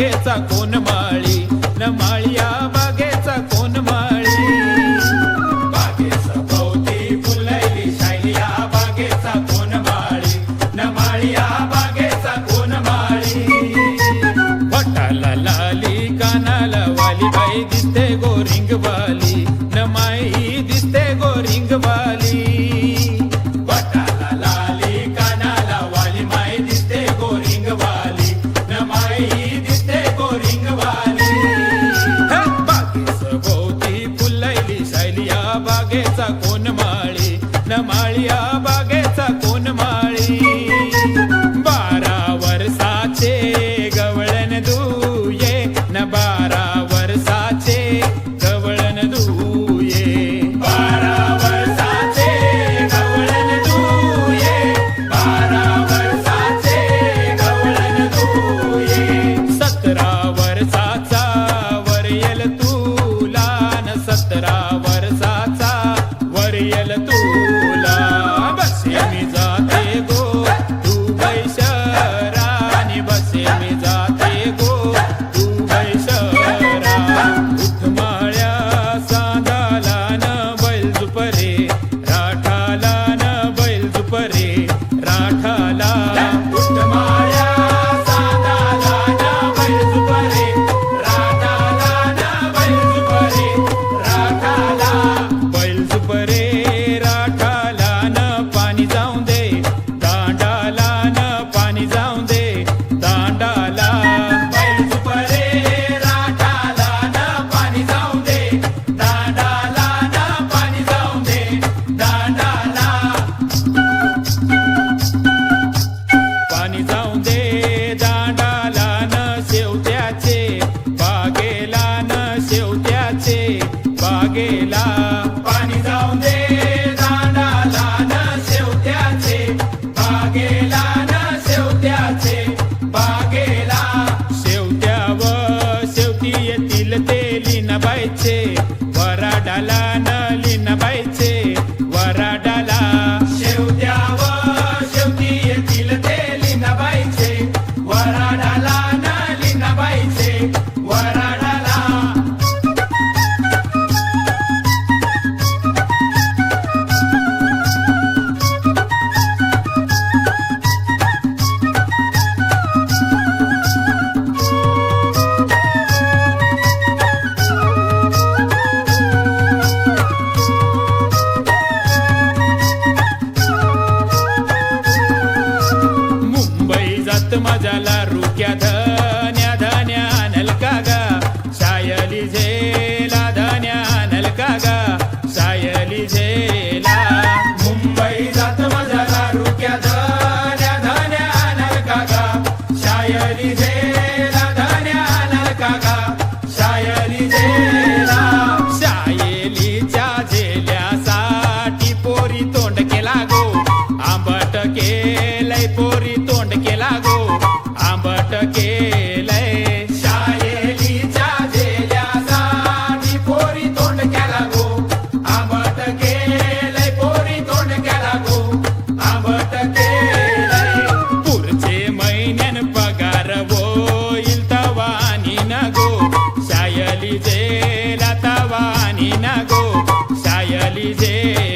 बागेचा कोण माळी? न माळिया बागेचा कोण माळी? बागेचा भोवती फुलैली शायलिया बागेचा कोण माळी? न माळिया बागेचा कोण माळी? पटाला लाली कानाला वाली बाई दिसते गोरिंग बागेचा कोण माळी? बारा वर्षाचे गवळण दुये. न बारा वर्षाचे गवळण दुये. बारा वर्षाचे गवळण दुये. बारा वर्षाचे गवळण दुये. सतरा वर्षाचा वरयल तुला न सतरा शायरी झेला धन्या झेला शायलीच्या झेल्यासाठी पोरी तोंड केला गो. आंबट केलंय पोरी dizer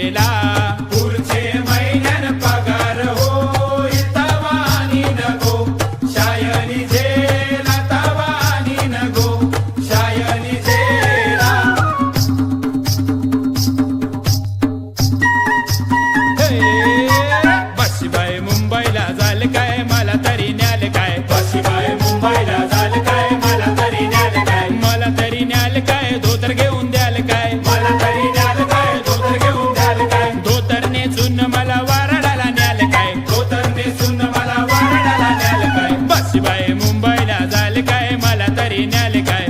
तरी न्याल काय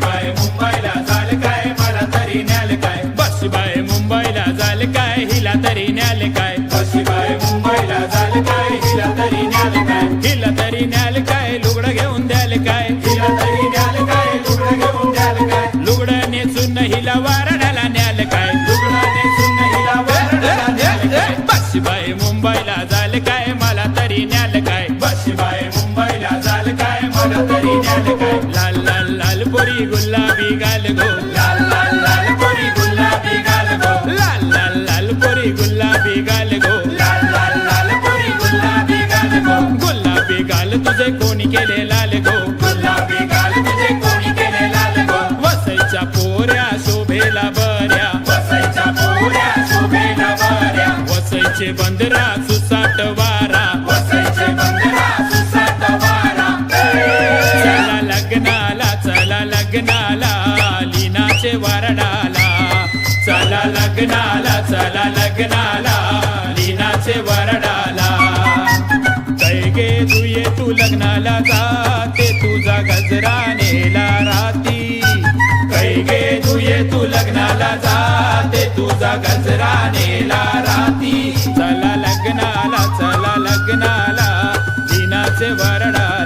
बाय मुंबईला झाल काय मला तरी न्याल काय बाय मुंबईला झाल काय हिला तरी न्याल काय बाय मुंबईला झाल काय हिला तरी न्याल काय हिला तरी न्याल काय लुगडं घेऊन द्याल काय हिला तरी न्याल काय लुगडं घेऊन द्याल काय लुगडं नेसून हिला वारणाला न्याल काय लुगडं नेसून हिला वारणाला न्याल काय बाय मुंबईला झाल काय मला तरी न्याल काय बाय मुंबईला झाल काय मला तरी न्याल काय पोरी गुलाबी गाल गो. लाल लाल लाल पोरी गुलाबी गाल गो. लाल लाल लाल पोरी गुलाबी गाल गो लाल लाल लाल पोरी गुलाबी गाल गो गुलाबी गाल तुझे कोणी केले लाल गो. गुलाबी गाल तुझे कोणी केले लाल गो वसईच्या पोऱ्या शोभेला बऱ्या. वसईच्या पोऱ्या शोभेला बऱ्या वसईचे बंदरा सुसाटवा लग्नाला चला लग्नाला लीनाचे वरडाला. कै गे दुये तू लग्नाला जाते तुझा गजरा नेला राती. कै गे दुये तू लग्नाला जाते तुझा गजरा नेला राती. चला लग्नाला चला लग्नाला लीनाचे वरडाला.